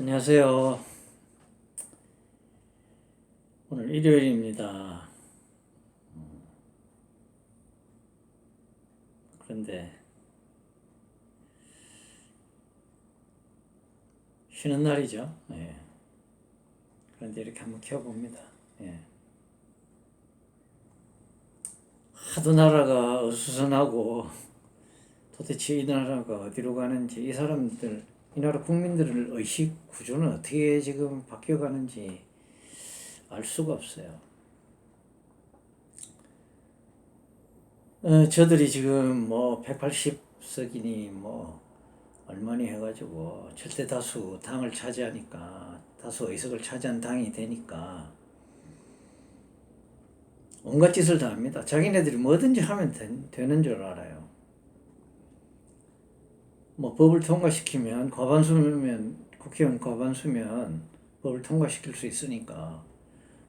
안녕하세요. 오늘 일요일입니다. 음. 그런데 쉬는 날이죠. 예. 그런데 이렇게 한번 켜봅니다. 예. 하도 나라가 어수선하고 도대체 이 나라가 어디로 가는지 이 사람들 이 나라 국민들의 의식 구조는 어떻게 지금 바뀌어가는지 알 수가 없어요. 어, 저들이 지금 뭐 180석이니 뭐 얼마니 해가지고 절대 다수 당을 차지하니까 다수 의석을 차지한 당이 되니까 온갖 짓을 다 합니다. 자기네들이 뭐든지 하면 된- 되는 줄 알아요. 뭐 법을 통과시키면 과반수면 국회의원 과반수면 법을 통과시킬 수 있으니까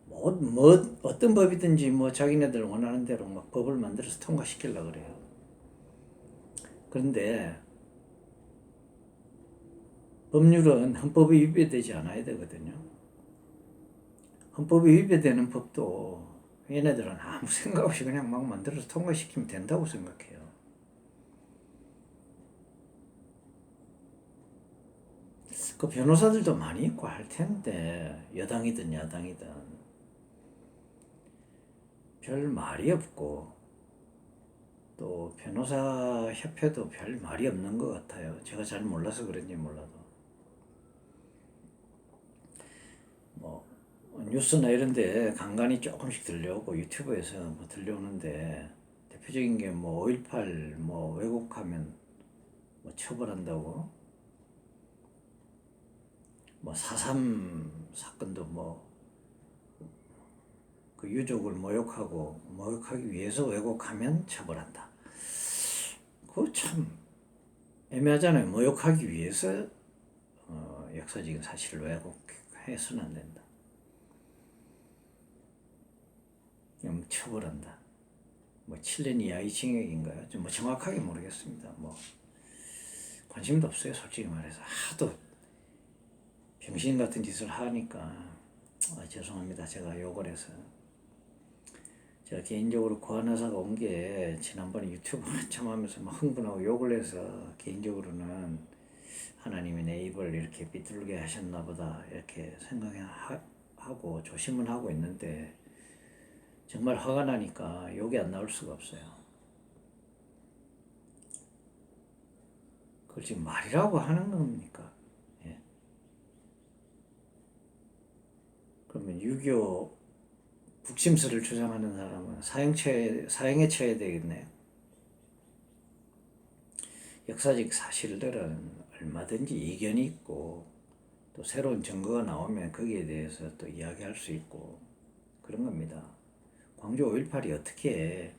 뭐, 뭐 어떤 법이든지 뭐 자기네들 원하는 대로 막 법을 만들어서 통과시키려 그래요. 그런데 법률은 헌법에 위배되지 않아야 되거든요. 헌법에 위배되는 법도 얘네들은 아무 생각 없이 그냥 막 만들어서 통과시키면 된다고 생각해요. 그 변호사들도 많이 있고 할 텐데 여당이든 야당이든. 별 말이 없고 또 변호사 협회도 별 말이 없는 것 같아요. 제가 잘 몰라서 그런지 몰라도. 뭐 뉴스나 이런데 간간히 조금씩 들려오고 유튜브에서 뭐 들려오는데 대표적인 게 뭐 5.18 뭐 왜곡하면 뭐 처벌한다고 뭐4.3 사건도 뭐 그 유족을 모욕하고 모욕하기 위해서 왜곡하면 처벌한다. 그거 참 애매하잖아요. 모욕하기 위해서 어, 역사적인 사실을 왜곡해서는 안 된다. 그럼 처벌한다. 뭐 7년 이하의 징역인가요? 좀 뭐 정확하게 모르겠습니다. 뭐 관심도 없어요. 솔직히 말해서 하도 병신 같은 짓을 하니까 아, 죄송합니다. 제가 욕을 해서 제가 개인적으로 고한의사가 온 게 지난번에 유튜브 한참 하면서 막 흥분하고 욕을 해서 개인적으로는 하나님이 내 입을 이렇게 비뚤게 하셨나 보다 이렇게 생각하고 조심은 하고 있는데 정말 화가 나니까 욕이 안 나올 수가 없어요. 그걸 지금 말이라고 하는 겁니까? 예. 그러면 유교 북침설을 주장하는 사람은 사형처에, 사형에 처해야 되겠네요. 역사적 사실들은 얼마든지 이견이 있고 또 새로운 증거가 나오면 거기에 대해서 또 이야기할 수 있고 그런 겁니다. 광주 5.18이 어떻게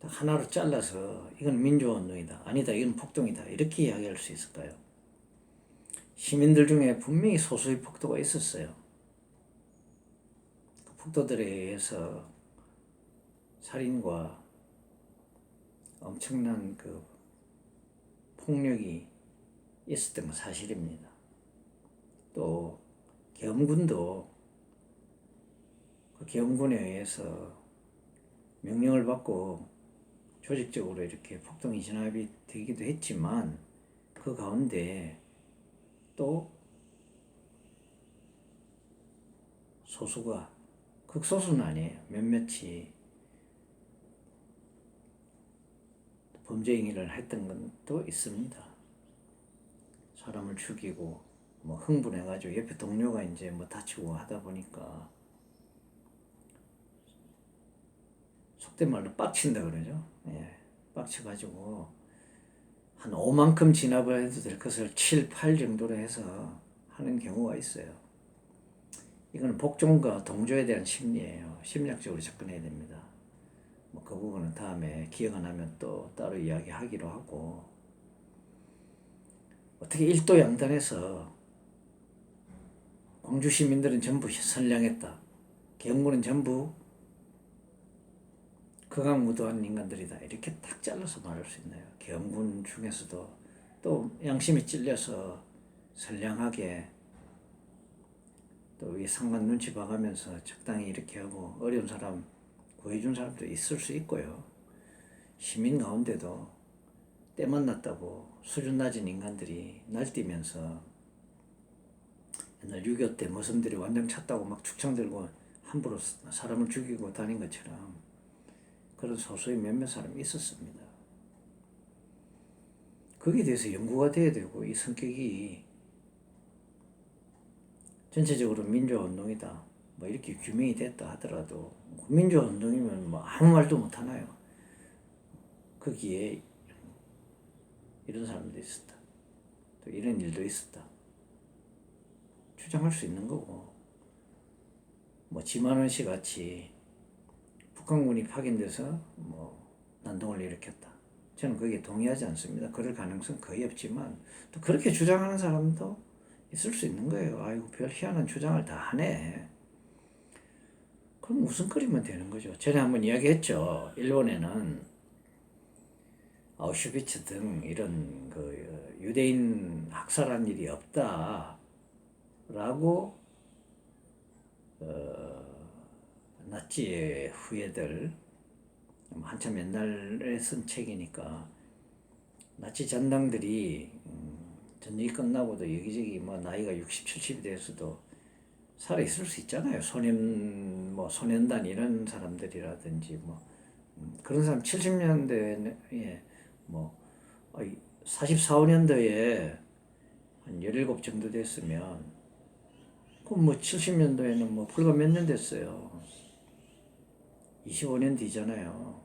딱 하나로 잘라서 이건 민주운동이다. 아니다. 이건 폭동이다. 이렇게 이야기할 수 있을까요? 시민들 중에 분명히 소수의 폭도가 있었어요. 그 폭도들에 의해서 살인과 엄청난 그 폭력이 있었던 건 사실입니다. 또 계엄군도 그 계엄군에 의해서 명령을 받고 조직적으로 이렇게 폭동 이 진압이 되기도 했지만 그 가운데 또 소수가 극소수는 아니에요. 몇몇이 범죄 행위를 했던 것도 있습니다. 사람을 죽이고 뭐 흥분해가지고 옆에 동료가 이제 뭐 다치고 하다 보니까 속된 말로 빡친다 그러죠. 예, 빡쳐가지고 한 5만큼 진압을 해도 될 것을 7, 8 정도로 해서 하는 경우가 있어요. 이거는 복종과 동조에 대한 심리예요. 심리학적으로 접근해야 됩니다. 뭐 그 부분은 다음에 기회가 나면 또 따로 이야기하기로 하고 어떻게 일도 양단해서 광주 시민들은 전부 선량했다. 경군은 전부 극악무도한 인간들이다. 이렇게 딱 잘라서 말할 수 있나요? 계엄군 중에서도 또 양심이 찔려서 선량하게 또 이 상관 눈치 봐가면서 적당히 이렇게 하고 어려운 사람 구해준 사람도 있을 수 있고요. 시민 가운데도 때 만 났다고 수준 낮은 인간들이 날뛰면서 옛날 6.25때 머슴들이 완전 찼다고 막 축창 들고 함부로 사람을 죽이고 다닌 것처럼 그런 소수의 몇몇 사람이 있었습니다. 거기에 대해서 연구가 돼야 되고 이 성격이 전체적으로 민주화 운동이다. 뭐 이렇게 규명이 됐다 하더라도 민주화 운동이면 뭐 아무 말도 못 하나요. 거기에 이런 사람도 있었다. 또 이런 일도 있었다. 주장할 수 있는 거고 뭐 지만원 씨 같이 북한군이 파견돼서 뭐 난동을 일으켰다. 저는 거기에 동의하지 않습니다. 그럴 가능성 거의 없지만 또 그렇게 주장하는 사람도 있을 수 있는 거예요. 아이고 별 희한한 주장을 다 하네. 그럼 웃음거리면 되는 거죠. 전에 한번 이야기했죠. 일본에는 아우슈비츠 등 이런 그 유대인 학살한 일이 없다 라고 어, 나치의 후예들 한참 옛날에 쓴 책이니까 나치 전당들이 음, 전쟁이 끝나고도 여기저기 뭐 나이가 60, 70이 돼서도 살아 있을 수 있잖아요. 소년 뭐 소년단 이런 사람들이라든지 뭐 음, 그런 사람 70년대에 뭐 44, 5년도에 한 17 정도 됐으면 그럼 뭐 70년도에는 뭐 불과 몇 년 됐어요. 25년 뒤잖아요.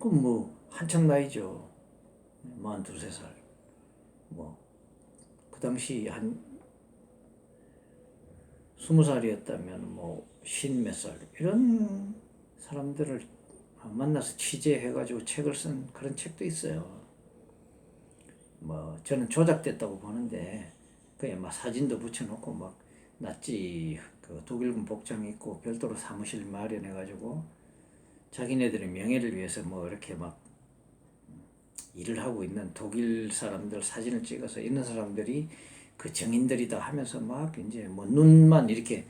그럼 뭐 한창 나이죠. 42, 3살. 뭐, 그 당시 한 20살이었다면 뭐, 쉰 몇 살. 이런 사람들을 만나서 취재해가지고 책을 쓴 그런 책도 있어요. 뭐, 저는 조작됐다고 보는데, 그냥 막 사진도 붙여놓고 막, 나치 그 독일군 복장 입고 별도로 사무실 마련해가지고 자기네들의 명예를 위해서 뭐 이렇게 막 일을 하고 있는 독일 사람들 사진을 찍어서 있는 사람들이 그 정인들이다 하면서 막 이제 뭐 눈만 이렇게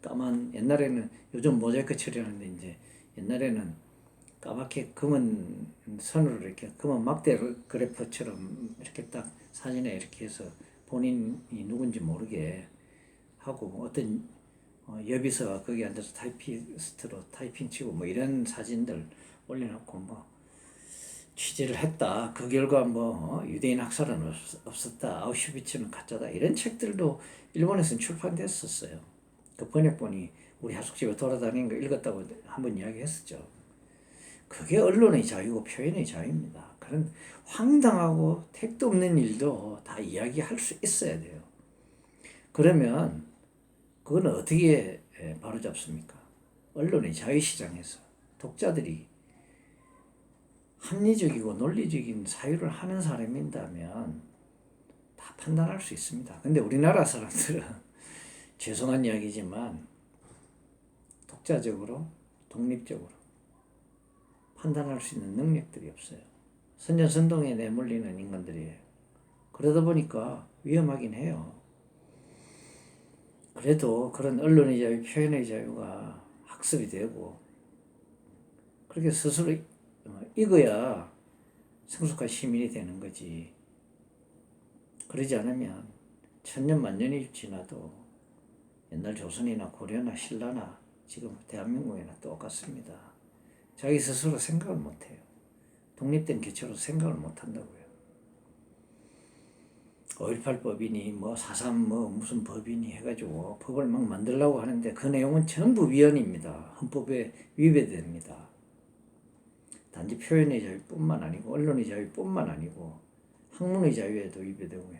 까만 옛날에는 요즘 모자이크 처리하는데 이제 옛날에는 까맣게 검은 선으로 이렇게 검은 막대 그래퍼처럼 이렇게 딱 사진에 이렇게 해서 본인이 누군지 모르게 하고 뭐 어떤 어, 여비서가 거기 앉아서 타이피스트로 타이핑 치고 뭐 이런 사진들 올려놓고 뭐 취재를 했다. 그 결과 뭐 어, 유대인 학살은 없, 없었다. 아우슈비츠는 가짜다. 이런 책들도 일본에서는 출판됐었어요. 그 번역본이 우리 하숙집에 돌아다니는 거 읽었다고 한번 이야기했었죠. 그게 언론의 자유고 표현의 자유입니다. 그런 황당하고 택도 없는 일도 다 이야기할 수 있어야 돼요. 그러면 그거는 어떻게 바로잡습니까? 언론의 자유시장에서 독자들이 합리적이고 논리적인 사유를 하는 사람인다면 다 판단할 수 있습니다. 근데 우리나라 사람들은 죄송한 이야기지만 독자적으로 독립적으로 판단할 수 있는 능력들이 없어요. 선전선동에 내몰리는 인간들이에요. 그러다 보니까 위험하긴 해요. 그래도 그런 언론의 자유, 표현의 자유가 학습이 되고 그렇게 스스로 익어야 성숙한 시민이 되는 거지. 그러지 않으면 천년 만년이 지나도 옛날 조선이나 고려나 신라나 지금 대한민국이나 똑같습니다. 자기 스스로 생각을 못해요. 독립된 개체로 생각을 못한다고요. 5.18 법이니 뭐4.3뭐 무슨 법이니 해가지고 법을 막 만들려고 하는데 그 내용은 전부 위헌입니다. 헌법에 위배됩니다. 단지 표현의 자유뿐만 아니고 언론의 자유뿐만 아니고 학문의 자유에도 위배되고요.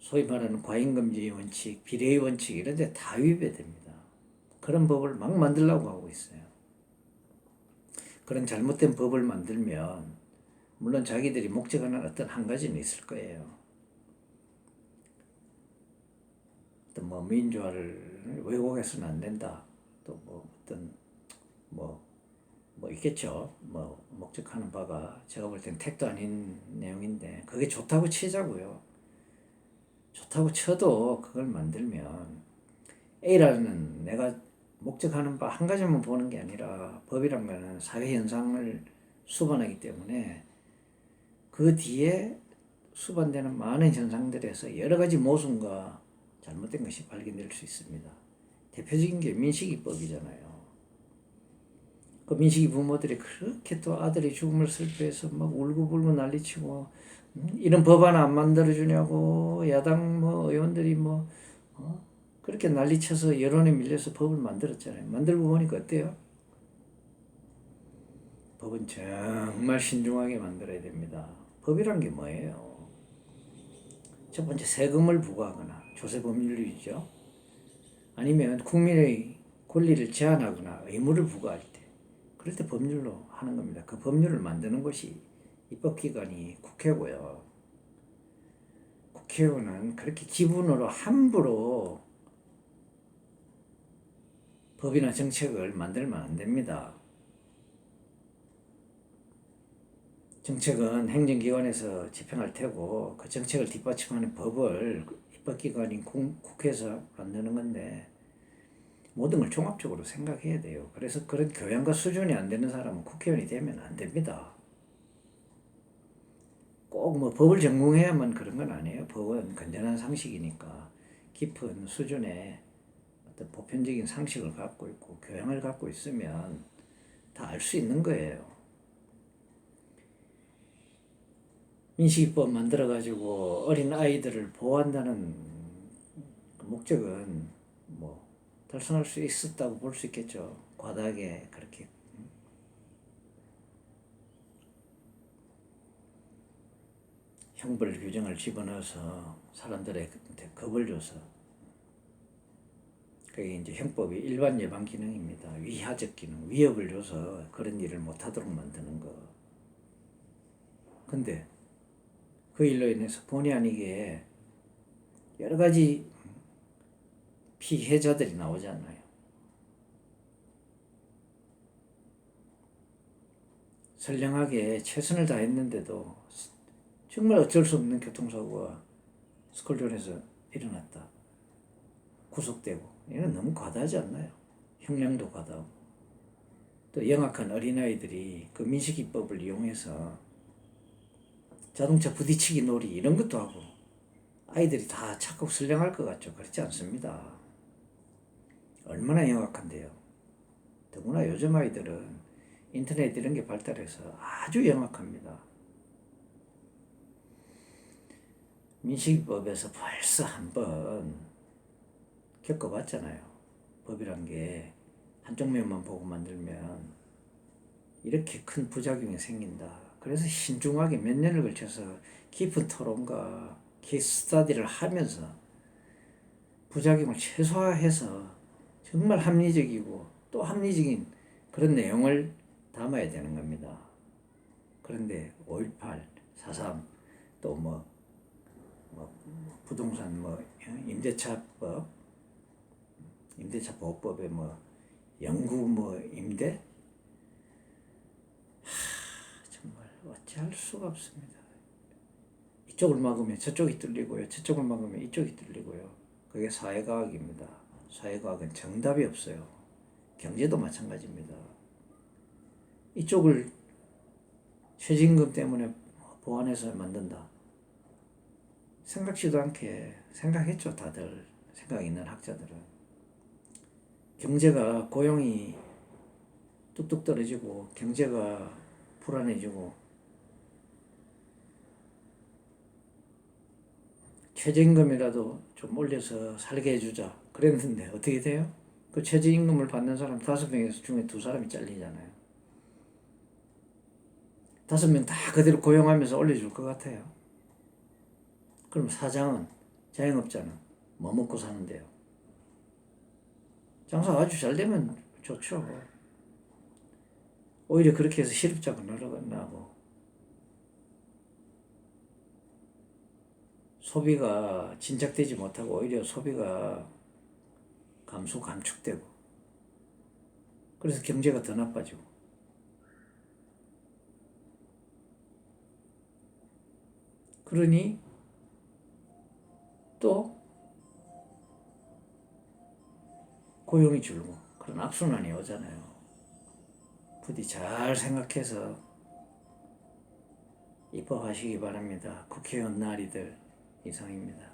소위 말하는 과잉금지 원칙, 비례의 원칙 이런 데 다 위배됩니다. 그런 법을 막 만들려고 하고 있어요. 그런 잘못된 법을 만들면 물론 자기들이 목적하는 어떤 한 가지는 있을 거예요. 어떤 뭐 민주화를 왜곡해서는 안 된다. 또 뭐 어떤 뭐 뭐 있겠죠. 뭐 목적하는 바가 제가 볼 땐 택도 아닌 내용인데 그게 좋다고 치자고요. 좋다고 쳐도 그걸 만들면 A라는 내가 목적하는 바 한 가지만 보는 게 아니라 법이란 거는 사회 현상을 수반하기 때문에 그 뒤에 수반되는 많은 현상들에서 여러 가지 모순과 잘못된 것이 발견될 수 있습니다. 대표적인 게 민식이법이잖아요. 그 민식이 부모들이 그렇게 또 아들이 죽음을 슬퍼해서 막 울고불고 난리치고 음, 이런 법 하나 안 만들어 주냐고 야당 뭐 의원들이 뭐 어? 그렇게 난리쳐서 여론에 밀려서 법을 만들었잖아요. 만들고 보니까 어때요? 법은 정말 신중하게 만들어야 됩니다. 법이란 게 뭐예요? 첫 번째 세금을 부과하거나 조세 법률이죠. 아니면 국민의 권리를 제한하거나 의무를 부과할 때 그럴 때 법률로 하는 겁니다. 그 법률을 만드는 것이 입법기관이 국회고요. 국회의원은 그렇게 기분으로 함부로 법이나 정책을 만들면 안 됩니다. 정책은 행정기관에서 집행할 테고 그 정책을 뒷받침하는 법을 입법기관인 국회에서 만드는 건데 모든 걸 종합적으로 생각해야 돼요. 그래서 그런 교양과 수준이 안 되는 사람은 국회의원이 되면 안 됩니다. 꼭 뭐 법을 전공해야만 그런 건 아니에요. 법은 건전한 상식이니까 깊은 수준의 어떤 보편적인 상식을 갖고 있고 교양을 갖고 있으면 다 알 수 있는 거예요. 민식이법 만들어 가지고 어린 아이들을 보호한다는 그 목적은 뭐 달성할 수 있었다고 볼 수 있겠죠. 과다하게 그렇게 형벌 규정을 집어넣어서 사람들한테 겁을 줘서 그게 이제 형법이 일반 예방 기능입니다. 위하적 기능, 위협을 줘서 그런 일을 못하도록 만드는 거. 근데 그 일로 인해서 본의 아니게 여러 가지 피해자들이 나오잖아요. 선량하게 최선을 다했는데도 정말 어쩔 수 없는 교통사고가 스콜존에서 일어났다. 구속되고 이건 너무 과다하지 않나요? 형량도 과다하고 또 영악한 어린아이들이 그 민식이법을 이용해서 자동차 부딪히기 놀이 이런 것도 하고 아이들이 다 착하고 선량할 것 같죠? 그렇지 않습니다. 얼마나 영악한데요. 더구나 요즘 아이들은 인터넷 이런 게 발달해서 아주 영악합니다. 민식이법에서 벌써 한 번 겪어봤잖아요. 법이란 게 한쪽 면만 보고 만들면 이렇게 큰 부작용이 생긴다. 그래서 신중하게 몇 년을 걸쳐서 깊은 토론과 케이스 스타디를 하면서 부작용을 최소화해서 정말 합리적이고 또 합리적인 그런 내용을 담아야 되는 겁니다. 그런데 5.18, 4.3, 또 뭐, 뭐, 부동산 뭐, 임대차법, 임대차 보호법에 뭐 영구 뭐 임대 하, 정말 어찌할 수가 없습니다. 이쪽을 막으면 저쪽이 뚫리고요. 저쪽을 막으면 이쪽이 뚫리고요. 그게 사회과학입니다. 사회과학은 정답이 없어요. 경제도 마찬가지입니다. 이쪽을 최저임금 때문에 보완해서 만든다. 생각지도 않게 생각했죠, 다들. 생각 있는 학자들은. 경제가 고용이 뚝뚝 떨어지고 경제가 불안해지고 최저임금이라도 좀 올려서 살게 해주자 그랬는데 어떻게 돼요? 그 최저임금을 받는 사람 다섯 명에서 중에 두 사람이 잘리잖아요. 다섯 명 다 그대로 고용하면서 올려줄 것 같아요. 그럼 사장은 자영업자는 뭐 먹고 사는데요? 장사 아주 잘 되면 좋죠. 오히려 그렇게 해서 실업자가 늘어나고 소비가 진작되지 못하고 오히려 소비가 감소 감축되고 그래서 경제가 더 나빠지고 그러니 또 고용이 줄고 그런 악순환이 오잖아요. 부디 잘 생각해서 입법하시기 바랍니다. 국회의원 날이들 이상입니다.